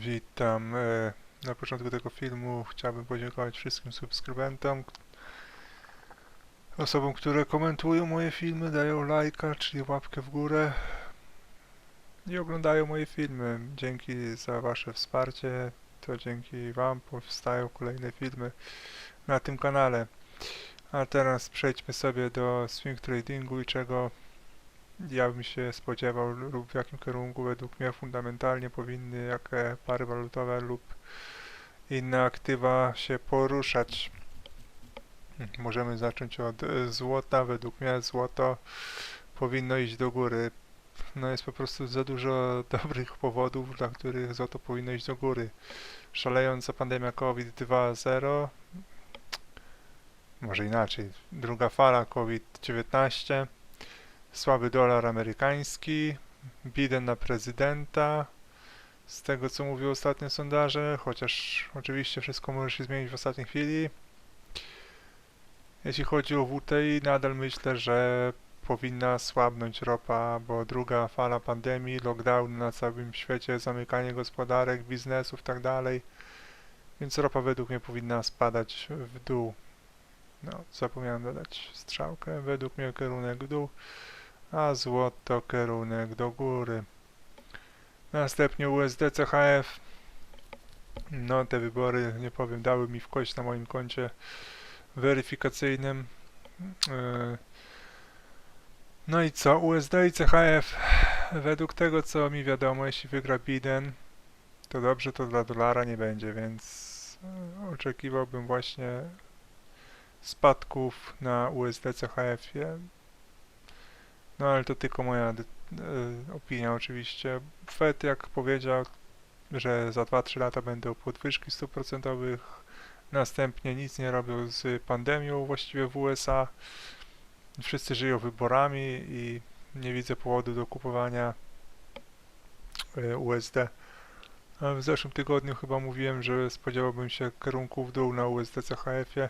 Witam. E, Na początku tego filmu chciałbym podziękować wszystkim subskrybentom, osobom, które komentują moje filmy, dają lajka, czyli łapkę w górę i oglądają moje filmy. Dzięki za wasze wsparcie, to dzięki wam powstają kolejne filmy na tym kanale. A teraz przejdźmy sobie do swing tradingu i czego ja bym się spodziewał lub w jakim kierunku według mnie fundamentalnie powinny jakie pary walutowe lub inne aktywa się poruszać. Możemy zacząć od e, złota. Według mnie złoto powinno iść do góry. No jest po prostu za dużo dobrych powodów, dla których złoto powinno iść do góry. Szalejąca pandemia COVID 2.0 może inaczej, druga fala COVID-19 słaby dolar amerykański, Biden na prezydenta, z tego co mówią ostatnie sondaże, chociaż oczywiście wszystko może się zmienić w ostatniej chwili. Jeśli chodzi o WTI, nadal myślę, że powinna słabnąć ropa, bo druga fala pandemii, lockdown na całym świecie, zamykanie gospodarek, biznesów tak dalej, więc ropa według mnie powinna spadać w dół. No, zapomniałem dodać strzałkę, według mnie kierunek w dół a złoto kierunek do góry. Następnie USD CHF. No te wybory, nie powiem, dały mi w kość na moim koncie weryfikacyjnym. Yy. No i co? USD i CHF. Według tego co mi wiadomo, jeśli wygra Biden, to dobrze to dla dolara nie będzie, więc yy, oczekiwałbym właśnie spadków na USD CHF-ie. No ale to tylko moja e, opinia oczywiście. Fed jak powiedział, że za 2-3 lata będą podwyżki stóp procentowych, następnie nic nie robią z pandemią właściwie w USA. Wszyscy żyją wyborami i nie widzę powodu do kupowania e, USD. W zeszłym tygodniu chyba mówiłem, że spodziewałbym się kierunku w dół na USD CHF-ie.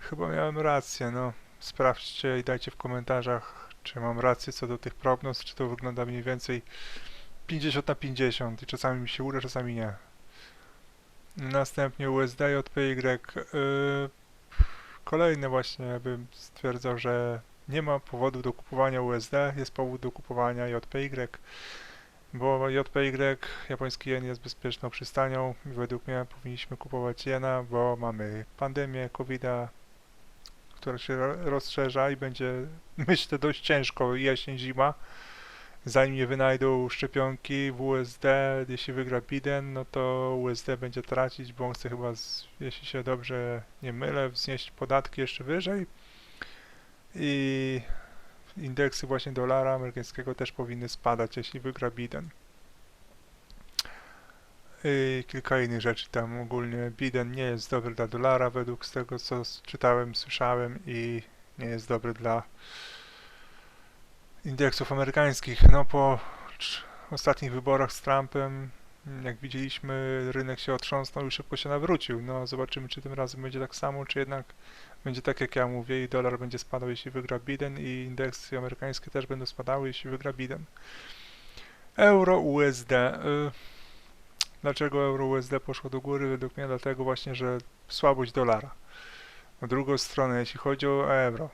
Chyba miałem rację, no. Sprawdźcie i dajcie w komentarzach, czy mam rację co do tych prognoz, czy to wygląda mniej więcej 50 na 50 i czasami mi się uda, czasami nie. Następnie USD JPY. Yy, kolejne właśnie bym stwierdzał, że nie ma powodu do kupowania USD, jest powód do kupowania JPY, bo JPY, japoński jen jest bezpieczną przystanią i według mnie powinniśmy kupować jena, bo mamy pandemię COVID-a, która się ro- rozszerza i będzie, myślę, dość ciężko jesień, zima, zanim nie wynajdą szczepionki w USD, jeśli wygra Biden, no to USD będzie tracić, bo on chce chyba, jeśli się dobrze nie mylę, wznieść podatki jeszcze wyżej i indeksy właśnie dolara amerykańskiego też powinny spadać, jeśli wygra Biden. I kilka innych rzeczy tam ogólnie. Biden nie jest dobry dla dolara według z tego co czytałem, słyszałem i nie jest dobry dla indeksów amerykańskich. No po ostatnich wyborach z Trumpem, jak widzieliśmy, rynek się otrząsnął i szybko się nawrócił. No zobaczymy, czy tym razem będzie tak samo, czy jednak będzie tak jak ja mówię i dolar będzie spadał, jeśli wygra Biden i indeksy amerykańskie też będą spadały, jeśli wygra Biden. Euro USD. Y Dlaczego euro USD poszło do góry? Według mnie dlatego właśnie, że słabość dolara. Na drugą stronę, jeśli chodzi o euro,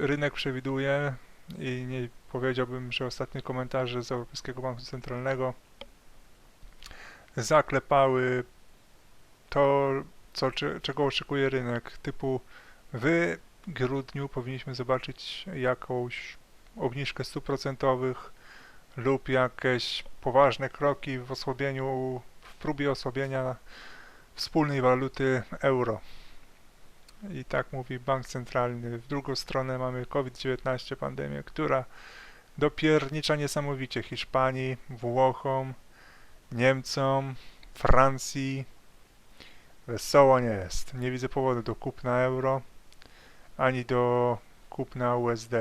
rynek przewiduje i nie powiedziałbym, że ostatnie komentarze z Europejskiego Banku Centralnego zaklepały to, co, cze- czego oczekuje rynek, typu w grudniu powinniśmy zobaczyć jakąś obniżkę stóp procentowych, lub jakieś poważne kroki w osłabieniu, w próbie osłabienia wspólnej waluty euro. I tak mówi bank centralny. W drugą stronę mamy COVID-19 pandemię, która dopiernicza niesamowicie Hiszpanii, Włochom, Niemcom, Francji. Wesoło nie jest. Nie widzę powodu do kupna euro, ani do kupna USD.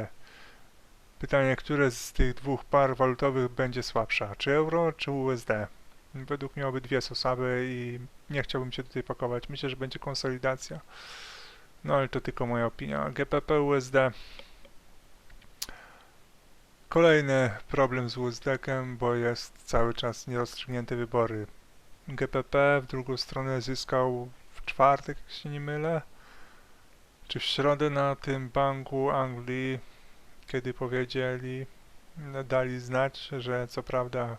Pytanie, które z tych dwóch par walutowych będzie słabsza? Czy euro, czy USD? Według mnie obydwie są słabe i nie chciałbym się tutaj pakować. Myślę, że będzie konsolidacja. No ale to tylko moja opinia. GPP USD. Kolejny problem z USDK-em, bo jest cały czas nierozstrzygnięte wybory. GPP w drugą stronę zyskał w czwartek, jak się nie mylę, czy w środę na tym Banku Anglii, kiedy powiedzieli, dali znać, że co prawda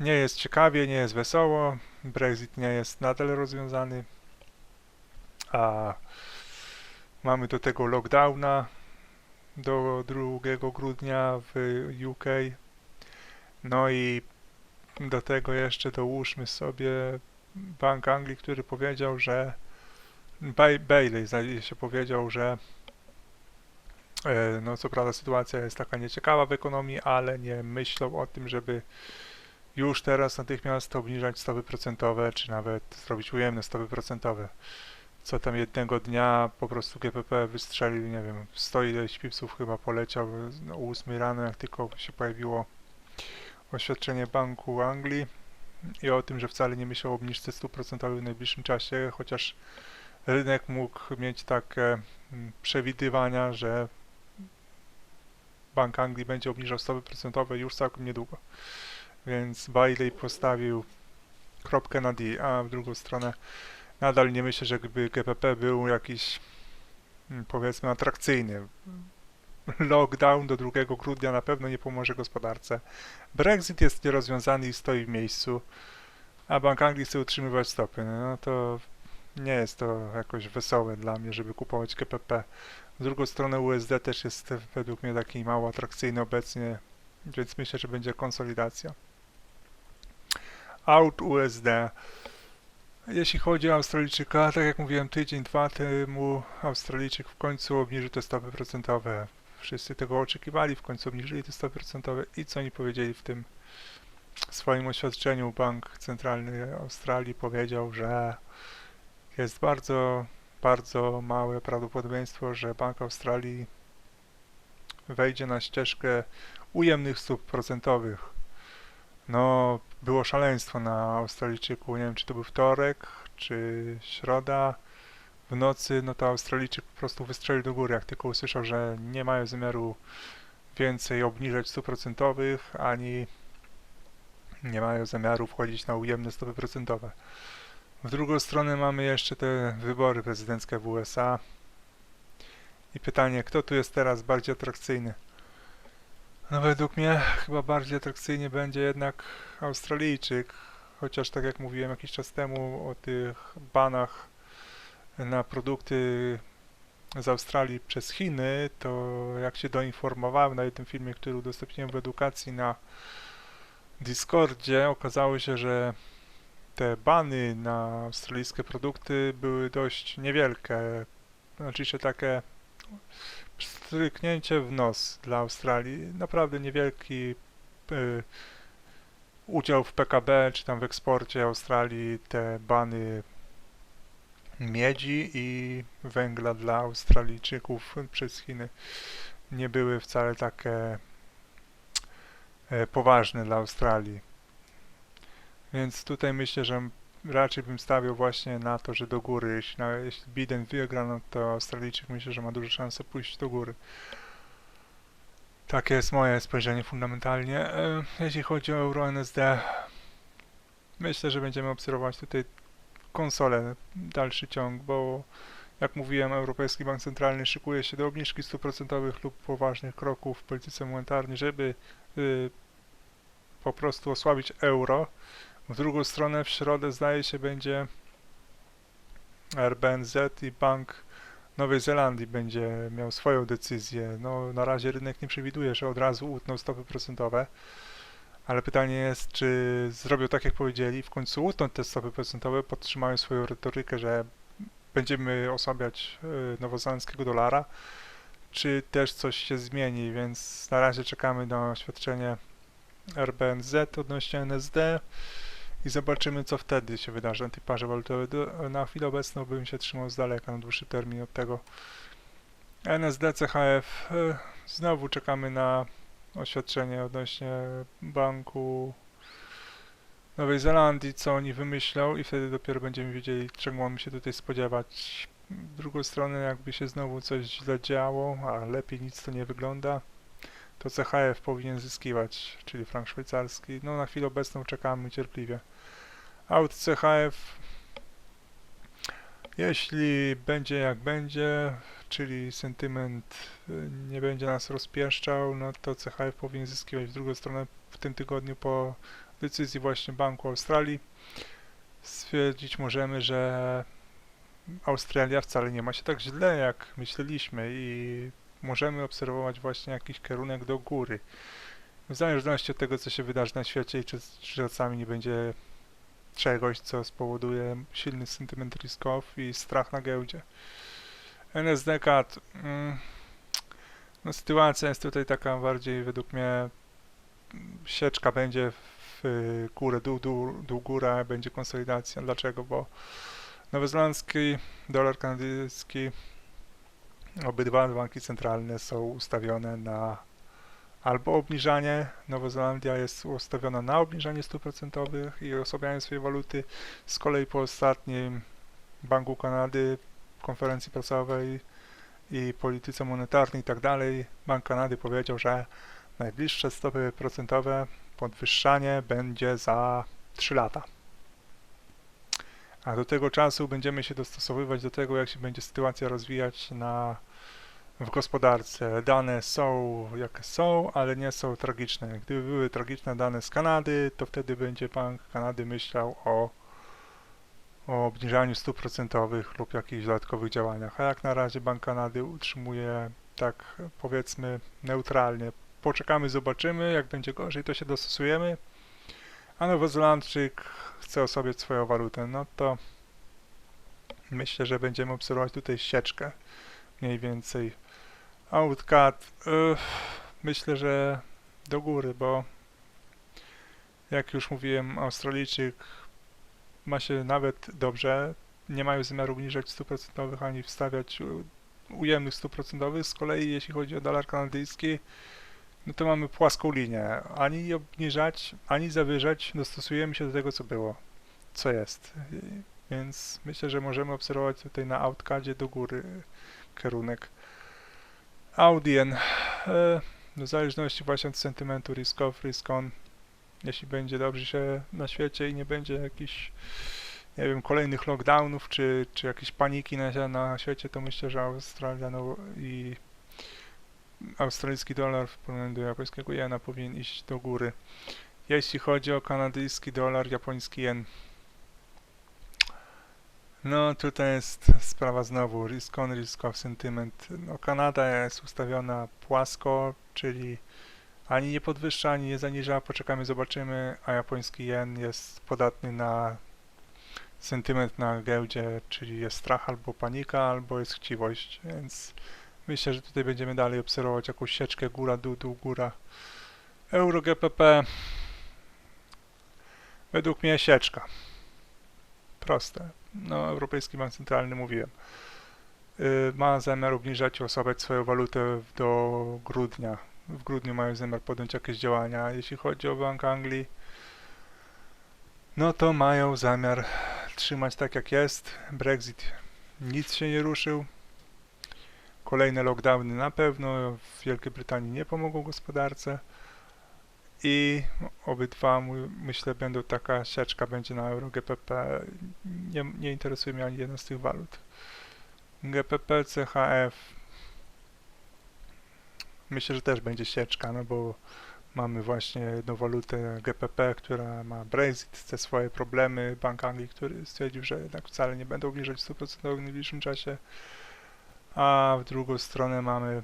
nie jest ciekawie, nie jest wesoło, Brexit nie jest nadal rozwiązany, a mamy do tego lockdowna do 2 grudnia w UK. No i do tego jeszcze dołóżmy sobie Bank Anglii, który powiedział, że Ba- Bailey zdaje się powiedział, że no co prawda sytuacja jest taka nieciekawa w ekonomii, ale nie myślą o tym, żeby już teraz natychmiast obniżać stopy procentowe, czy nawet zrobić ujemne stopy procentowe. Co tam jednego dnia po prostu GPP wystrzelił, nie wiem, 100 ileś pipsów chyba poleciał no, o 8 rano, jak tylko się pojawiło oświadczenie Banku Anglii i o tym, że wcale nie myślał o obniżce stóp procentowych w najbliższym czasie, chociaż rynek mógł mieć takie mm, przewidywania, że Bank Anglii będzie obniżał stopy procentowe już całkiem niedługo. Więc Bailey postawił kropkę na D, a w drugą stronę nadal nie myślę, że gdyby GPP był jakiś mm, powiedzmy atrakcyjny. Lockdown do 2 grudnia na pewno nie pomoże gospodarce. Brexit jest nierozwiązany i stoi w miejscu, a Bank Anglii chce utrzymywać stopy. No to nie jest to jakoś wesołe dla mnie, żeby kupować GPP. Z drugą stronę USD też jest według mnie taki mało atrakcyjny obecnie, więc myślę, że będzie konsolidacja. Out USD. Jeśli chodzi o Australijczyka, tak jak mówiłem tydzień, dwa temu, Australijczyk w końcu obniżył te stopy procentowe. Wszyscy tego oczekiwali, w końcu obniżyli te stopy procentowe i co oni powiedzieli w tym swoim oświadczeniu? Bank Centralny Australii powiedział, że jest bardzo, bardzo małe prawdopodobieństwo, że Bank Australii wejdzie na ścieżkę ujemnych stóp procentowych. No, było szaleństwo na Australijczyku, nie wiem czy to był wtorek, czy środa. W nocy, no to Australijczyk po prostu wystrzelił do góry, jak tylko usłyszał, że nie mają zamiaru więcej obniżać stóp procentowych, ani nie mają zamiaru wchodzić na ujemne stopy procentowe. W drugą stronę mamy jeszcze te wybory prezydenckie w USA. I pytanie, kto tu jest teraz bardziej atrakcyjny? No według mnie chyba bardziej atrakcyjnie będzie jednak Australijczyk, chociaż tak jak mówiłem jakiś czas temu o tych banach na produkty z Australii przez Chiny, to jak się doinformowałem na jednym filmie, który udostępniłem w edukacji na Discordzie, okazało się, że te bany na australijskie produkty były dość niewielkie. Znaczy się takie stryknięcie w nos dla Australii. Naprawdę niewielki y, udział w PKB czy tam w eksporcie Australii te bany miedzi i węgla dla Australijczyków przez Chiny nie były wcale takie e, poważne dla Australii. Więc tutaj myślę, że raczej bym stawiał właśnie na to, że do góry. Jeśli, jeśli Biden wygra, no to Australijczyk myślę, że ma duże szanse pójść do góry. Takie jest moje spojrzenie fundamentalnie. E, Jeśli chodzi o Euro myślę, że będziemy obserwować tutaj konsolę, dalszy ciąg, bo jak mówiłem, Europejski Bank Centralny szykuje się do obniżki stóp procentowych lub poważnych kroków w polityce monetarnej, żeby y, po prostu osłabić euro. W drugą stronę w środę zdaje się będzie RBNZ i Bank Nowej Zelandii będzie miał swoją decyzję. No, na razie rynek nie przewiduje, że od razu utną stopy procentowe, ale pytanie jest, czy zrobią tak, jak powiedzieli, w końcu utną te stopy procentowe, podtrzymają swoją retorykę, że będziemy osłabiać y, nowozelandzkiego dolara, czy też coś się zmieni, więc na razie czekamy na oświadczenie RBNZ odnośnie NSD i zobaczymy, co wtedy się wydarzy na tej parze walutowej. Na chwilę obecną bym się trzymał z daleka na dłuższy termin od tego. NSD, CHF, y, znowu czekamy na oświadczenie odnośnie banku Nowej Zelandii, co oni wymyślą i wtedy dopiero będziemy wiedzieli, czego mamy się tutaj spodziewać. W drugą stronę, jakby się znowu coś źle działo, a lepiej nic to nie wygląda, to CHF powinien zyskiwać, czyli frank szwajcarski. No na chwilę obecną czekamy cierpliwie. Out CHF, jeśli będzie jak będzie, czyli sentyment y, nie będzie nas rozpieszczał, no to CHF powinien zyskiwać w drugą stronę w tym tygodniu po decyzji właśnie Banku Australii. Stwierdzić możemy, że Australia wcale nie ma się tak źle, jak myśleliśmy i możemy obserwować właśnie jakiś kierunek do góry. W zależności od tego, co się wydarzy na świecie i czy, czy czasami nie będzie czegoś, co spowoduje silny sentyment ryskowy i strach na giełdzie. NSD CAD. Mm, no sytuacja jest tutaj taka bardziej według mnie sieczka będzie w górę, dół, dół, dół, będzie konsolidacja. Dlaczego? Bo nowozelandzki dolar kanadyjski obydwa banki centralne są ustawione na albo obniżanie, Nowa Zelandia jest ustawiona na obniżanie stóp procentowych i osłabianie swojej waluty. Z kolei po ostatnim Banku Kanady, konferencji prasowej i polityce monetarnej i tak dalej, Bank Kanady powiedział, że najbliższe stopy procentowe podwyższanie będzie za 3 lata. A do tego czasu będziemy się dostosowywać do tego, jak się będzie sytuacja rozwijać na w gospodarce. Dane są jakie są, ale nie są tragiczne. Gdyby były tragiczne dane z Kanady, to wtedy będzie Bank Kanady myślał o, o obniżaniu stóp procentowych lub jakichś dodatkowych działaniach. A jak na razie Bank Kanady utrzymuje tak powiedzmy neutralnie. Poczekamy, zobaczymy, jak będzie gorzej, to się dostosujemy. A Nowozelandczyk chce osłabiać swoją walutę, no to myślę, że będziemy obserwować tutaj sieczkę mniej więcej Outcut. myślę, że do góry, bo jak już mówiłem, Australijczyk ma się nawet dobrze. Nie mają zamiaru obniżać stóp procentowych ani wstawiać ujemnych stóp procentowych. Z kolei jeśli chodzi o dolar kanadyjski, no to mamy płaską linię. Ani obniżać, ani zawyżać. Dostosujemy się do tego, co było, co jest. Więc myślę, że możemy obserwować tutaj na outcadzie do góry kierunek. Audien, e, w zależności właśnie od sentymentu risk off, risk on, jeśli będzie dobrze się na świecie i nie będzie jakichś, nie wiem, kolejnych lockdownów, czy, czy jakiejś paniki na, na świecie, to myślę, że Australia no, i australijski dolar w porównaniu do japońskiego jena powinien iść do góry. Jeśli chodzi o kanadyjski dolar, japoński jen, no tutaj jest sprawa znowu risk on, risk off sentiment. No Kanada jest ustawiona płasko, czyli ani nie podwyższa, ani nie zaniża, poczekamy, zobaczymy, a japoński jen jest podatny na sentyment na giełdzie, czyli jest strach albo panika, albo jest chciwość, więc myślę, że tutaj będziemy dalej obserwować jakąś sieczkę góra, dół, dół, góra. Euro GPP według mnie sieczka. Proste no, Europejski Bank Centralny, mówiłem, y, ma zamiar obniżać, osłabiać swoją walutę do grudnia. W grudniu mają zamiar podjąć jakieś działania. Jeśli chodzi o Bank Anglii, no to mają zamiar trzymać tak jak jest. Brexit nic się nie ruszył. Kolejne lockdowny na pewno w Wielkiej Brytanii nie pomogą gospodarce i obydwa myślę będą taka sieczka będzie na euro GPP nie, nie interesuje mnie ani jedna z tych walut. GPP, CHF myślę, że też będzie sieczka, no bo mamy właśnie jedną walutę GPP, która ma Brexit, te swoje problemy, Bank Anglii, który stwierdził, że jednak wcale nie będą obniżać 100% w najbliższym czasie a w drugą stronę mamy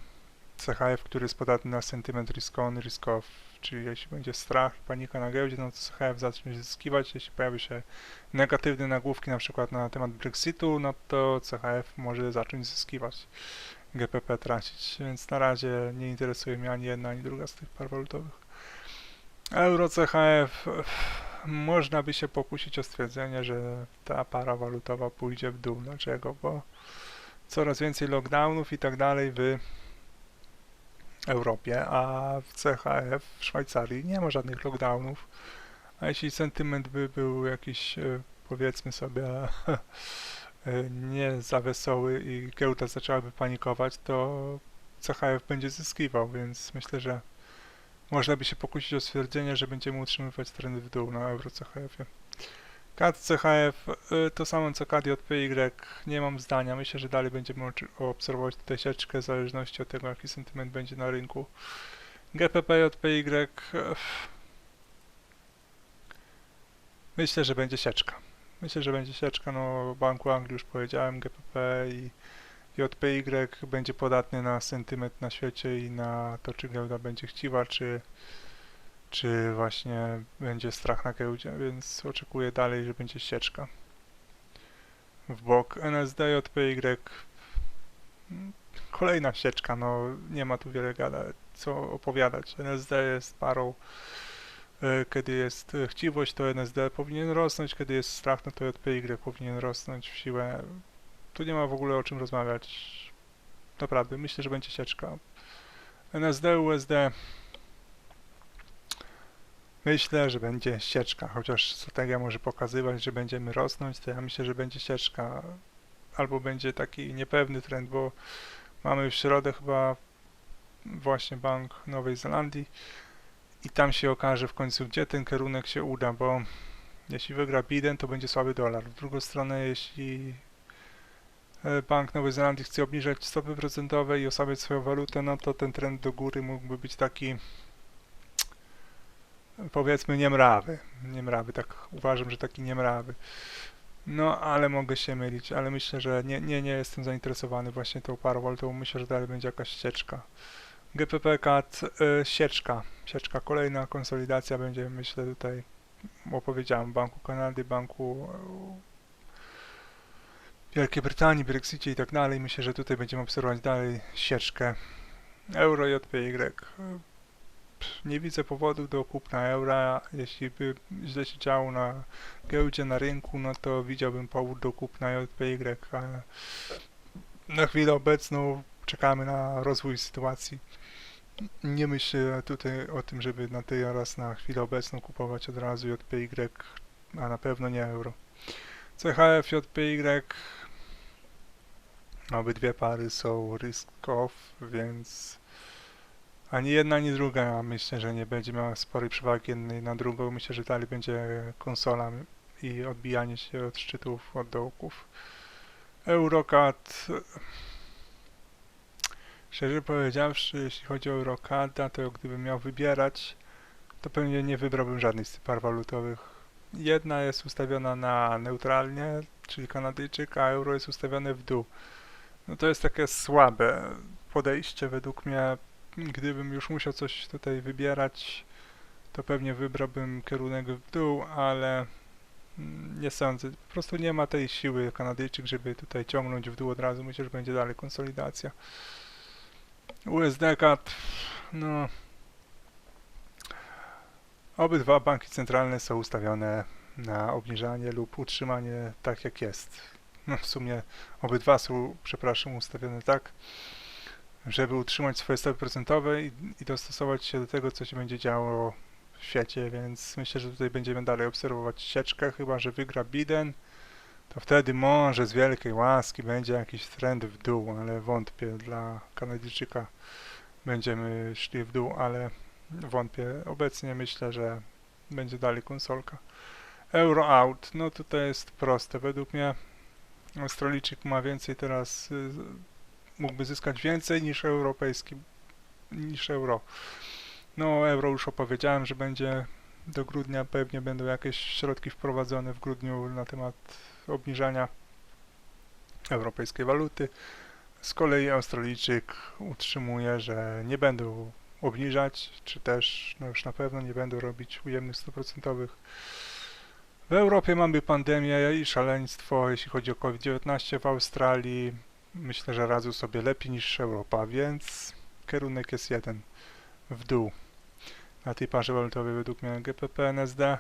CHF, który jest podatny na sentyment risk on, risk off czyli jeśli będzie strach i panika na giełdzie, no to CHF zacznie zyskiwać, jeśli pojawi się negatywne nagłówki na przykład na temat Brexitu, no to CHF może zacząć zyskiwać, GPP tracić, więc na razie nie interesuje mnie ani jedna, ani druga z tych par walutowych. Euro CHF można by się pokusić o stwierdzenie, że ta para walutowa pójdzie w dół. Dlaczego? Bo coraz więcej lockdownów i tak dalej wy Europie, a w CHF w Szwajcarii nie ma żadnych lockdownów. A jeśli sentyment by był jakiś, e, powiedzmy sobie, y, nie za wesoły i giełda zaczęłaby panikować, to CHF będzie zyskiwał, więc myślę, że można by się pokusić o stwierdzenie, że będziemy utrzymywać trendy w dół na euro CHF-ie. CAD CHF y, to samo co CAD JPY, nie mam zdania. Myślę, że dalej będziemy obserwować tutaj sieczkę w zależności od tego, jaki sentyment będzie na rynku. GPP JPY y, myślę, że będzie sieczka. Myślę, że będzie sieczka, no Banku Anglii już powiedziałem, GPP i JPY będzie podatny na sentyment na świecie i na to, czy giełda będzie chciwa, czy, czy właśnie będzie strach na giełdzie, więc oczekuję dalej, że będzie sieczka. W bok NSD JPY kolejna sieczka, no nie ma tu wiele gada, co opowiadać. NSD jest parą, e, kiedy jest e, chciwość, to NSD powinien rosnąć, kiedy jest strach, no to JPY powinien rosnąć w siłę. Tu nie ma w ogóle o czym rozmawiać. Naprawdę, myślę, że będzie sieczka. NSD, USD Myślę, że będzie sieczka, chociaż strategia może pokazywać, że będziemy rosnąć, to ja myślę, że będzie sieczka. Albo będzie taki niepewny trend, bo mamy w środę chyba właśnie Bank Nowej Zelandii i tam się okaże w końcu, gdzie ten kierunek się uda, bo jeśli wygra Biden, to będzie słaby dolar. W drugą stronę, jeśli e, Bank Nowej Zelandii chce obniżać stopy procentowe i osłabiać swoją walutę, no to ten trend do góry mógłby być taki powiedzmy niemrawy. Niemrawy, tak uważam, że taki niemrawy. No, ale mogę się mylić, ale myślę, że nie, nie, nie jestem zainteresowany właśnie tą parą walutą. Myślę, że dalej będzie jakaś ścieżka. GPP CAT, y, sieczka. Sieczka, kolejna konsolidacja będzie, myślę, tutaj opowiedziałem, Banku Kanady, Banku y, Wielkiej Brytanii, Brexicie i tak dalej. Myślę, że tutaj będziemy obserwować dalej sieczkę. Euro JPY nie widzę powodu do kupna eura. Jeśli by źle się działo na giełdzie, na rynku, no to widziałbym powód do kupna JPY, ale na chwilę obecną czekamy na rozwój sytuacji. Nie myślę tutaj o tym, żeby na teraz na chwilę obecną kupować od razu JPY, a na pewno nie euro. CHF, JPY, obydwie pary są risk off, więc ani jedna, ani druga myślę, że nie będzie miała sporej przewagi jednej na drugą. Myślę, że dalej będzie konsola i odbijanie się od szczytów, od dołków. Eurocat. Szczerze powiedziawszy, jeśli chodzi o Eurocada, to gdybym miał wybierać, to pewnie nie wybrałbym żadnej z tych par walutowych. Jedna jest ustawiona na neutralnie, czyli Kanadyjczyk, a euro jest ustawione w dół. No to jest takie słabe podejście według mnie gdybym już musiał coś tutaj wybierać, to pewnie wybrałbym kierunek w dół, ale mm, nie sądzę. Po prostu nie ma tej siły Kanadyjczyk, żeby tutaj ciągnąć w dół od razu. Myślę, że będzie dalej konsolidacja. USD CAD, no obydwa banki centralne są ustawione na obniżanie lub utrzymanie tak jak jest. No w sumie obydwa są, przepraszam, ustawione tak, żeby utrzymać swoje stopy procentowe i, i dostosować się do tego, co się będzie działo w świecie, więc myślę, że tutaj będziemy dalej obserwować sieczkę, chyba że wygra Biden, to wtedy może z wielkiej łaski będzie jakiś trend w dół, ale wątpię dla Kanadyjczyka będziemy szli w dół, ale wątpię. Obecnie myślę, że będzie dalej konsolka. Euro out, no tutaj jest proste. Według mnie Australijczyk ma więcej teraz y, mógłby zyskać więcej niż europejski, niż euro. No euro już opowiedziałem, że będzie do grudnia pewnie będą jakieś środki wprowadzone w grudniu na temat obniżania europejskiej waluty. Z kolei Australijczyk utrzymuje, że nie będą obniżać, czy też no już na pewno nie będą robić ujemnych 100%. W Europie mamy pandemię i szaleństwo, jeśli chodzi o COVID-19 w Australii myślę, że radzą sobie lepiej niż Europa, więc kierunek jest jeden w dół. Na tej parze walutowej według mnie GPP, NSD,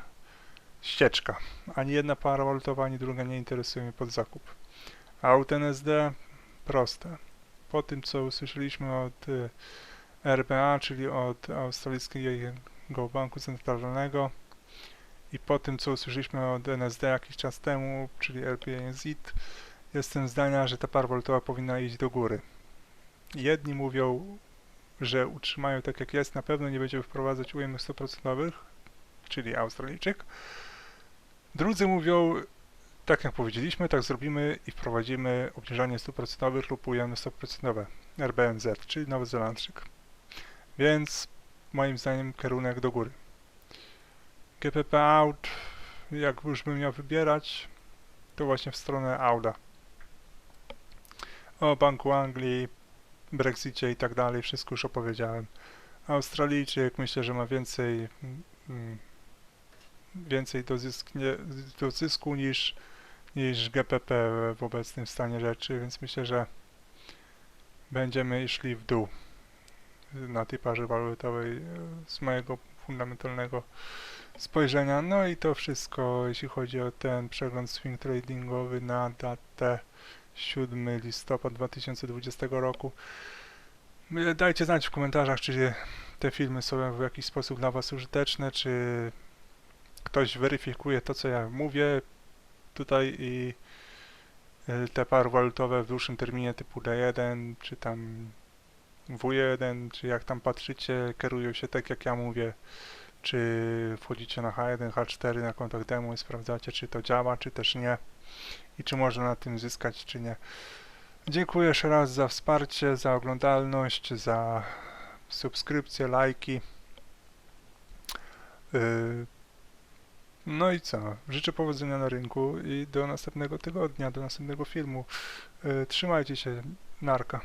ścieczka. Ani jedna para walutowa, ani druga nie interesuje mnie pod zakup. Aut NSD, proste. Po tym, co usłyszeliśmy od y, RBA, czyli od Australijskiego Banku Centralnego i po tym, co usłyszeliśmy od NSD jakiś czas temu, czyli RBNZ, jestem zdania, że ta para walutowa powinna iść do góry. Jedni mówią, że utrzymają tak jak jest, na pewno nie będziemy wprowadzać ujemnych 100%, czyli Australijczyk. Drudzy mówią, tak jak powiedzieliśmy, tak zrobimy i wprowadzimy obniżanie 100% lub ujemne 100% RBNZ, czyli Nowozelandczyk. Więc moim zdaniem kierunek do góry. GPP out, jak już bym miał wybierać, to właśnie w stronę Auda. O Banku Anglii, Brexicie i tak dalej, wszystko już opowiedziałem. Australijczyk myślę, że ma więcej mm, więcej do, zysknie, do zysku niż, niż GPP w obecnym stanie rzeczy, więc myślę, że będziemy szli w dół na tej parze walutowej e, z mojego fundamentalnego spojrzenia. No i to wszystko, jeśli chodzi o ten przegląd swing tradingowy na datę 7 listopad 2020 roku. Dajcie znać w komentarzach, czy te filmy są w jakiś sposób dla Was użyteczne, czy ktoś weryfikuje to, co ja mówię tutaj i y, te pary walutowe w dłuższym terminie typu D1, czy tam W1, czy jak tam patrzycie, kierują się tak jak ja mówię, czy wchodzicie na H1, H4 na kontach demo i sprawdzacie, czy to działa, czy też nie i czy można na tym zyskać, czy nie. Dziękuję jeszcze raz za wsparcie, za oglądalność, za subskrypcje, lajki. Yy, no i co? Życzę powodzenia na rynku i do następnego tygodnia, do następnego filmu. Yy, Trzymajcie się, narka.